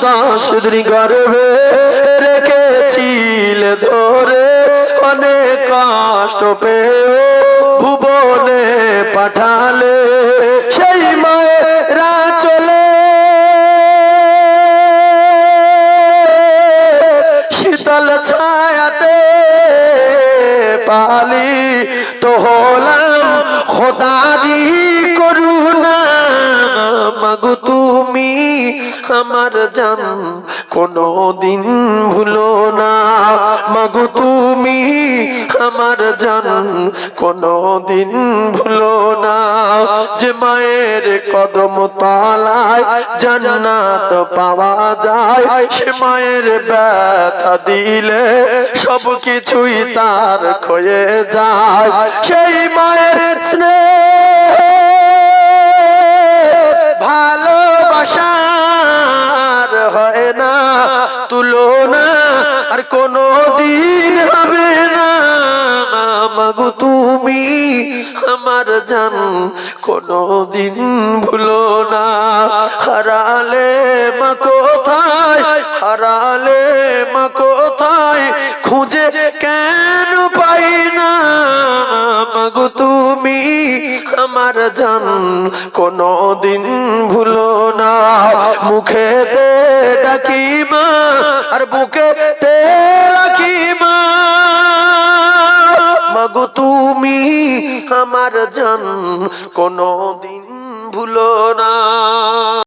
শাশুড়ি গর্বে রেখেছিল ধরে অনেক কষ্ট পেয়ে ভুবনে পাঠালে। আমার জান কোনো দিন ভুলো না। মাগু তুমি আমার জান কোনো দিন ভুলো না। যে মায়ের কদম তলায় জান্নাত পাওয়া যায়, সে মায়ের ব্যথা দিলে সব কিছুই তার ক্ষয়ে যায়। সেই তুলনা আর কোনো দিন হবে না। মাগো তুমি, আমার জান কোনো দিন ভুলো না। হারালে মা কোথায়, হারালে মা কোথায়, খুঁজে কেন পাই না। মাগো তুমি, আমার জান কোনো দিন ভুলো না। মুখেতে আর বুকেতে রাখি মা? মাগো তুমি আমার জান কোনো দিন ভুলো না।